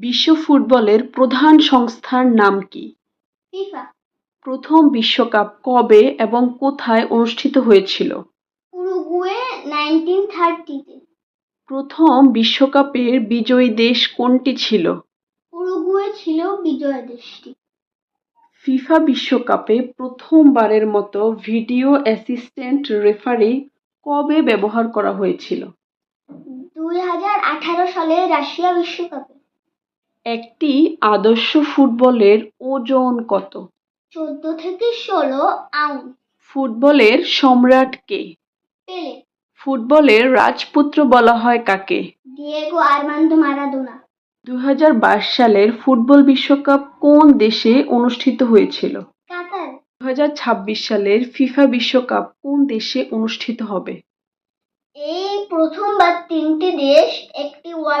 বিশ্ব ফুটবলের প্রধান সংস্থার নাম কি? ফিফা। প্রথম বিশ্বকাপ কবে এবং কোথায় অনুষ্ঠিত হয়েছিল? উরুগুয়ে প্রথম বিশ্বকাপের বিজয়ী দেশ কোনটি ছিল? উরুগুয়ে ছিল বিজয় দেশটি। ফিফা বিশ্বকাপে প্রথমবারের মতো ভিডিও অ্যাসিস্ট্যান্ট রেফারি কবে ব্যবহার করা হয়েছিল? দুই হাজার আঠারো সালে রাশিয়া বিশ্বকাপে। একটি আদর্শ ফুটবলের ওজন কত? চোদ্দ থেকে ষোলো আউন্স ফুটবলের সম্রাট কে? পেলে। ফুটবলের রাজপুত্র বলা হয় কাকে? Diego Armando Maradona. দুই সালের ফুটবল বিশ্বকাপ কোন দেশে অনুষ্ঠিত হয়েছিল? কাতার। দু হাজার ছাব্বিশ সালের ফিফা বিশ্বকাপ কোন দেশে অনুষ্ঠিত হবে? এই প্রথমবার তিনটি দেশ একটি ওয়ার্ল্ড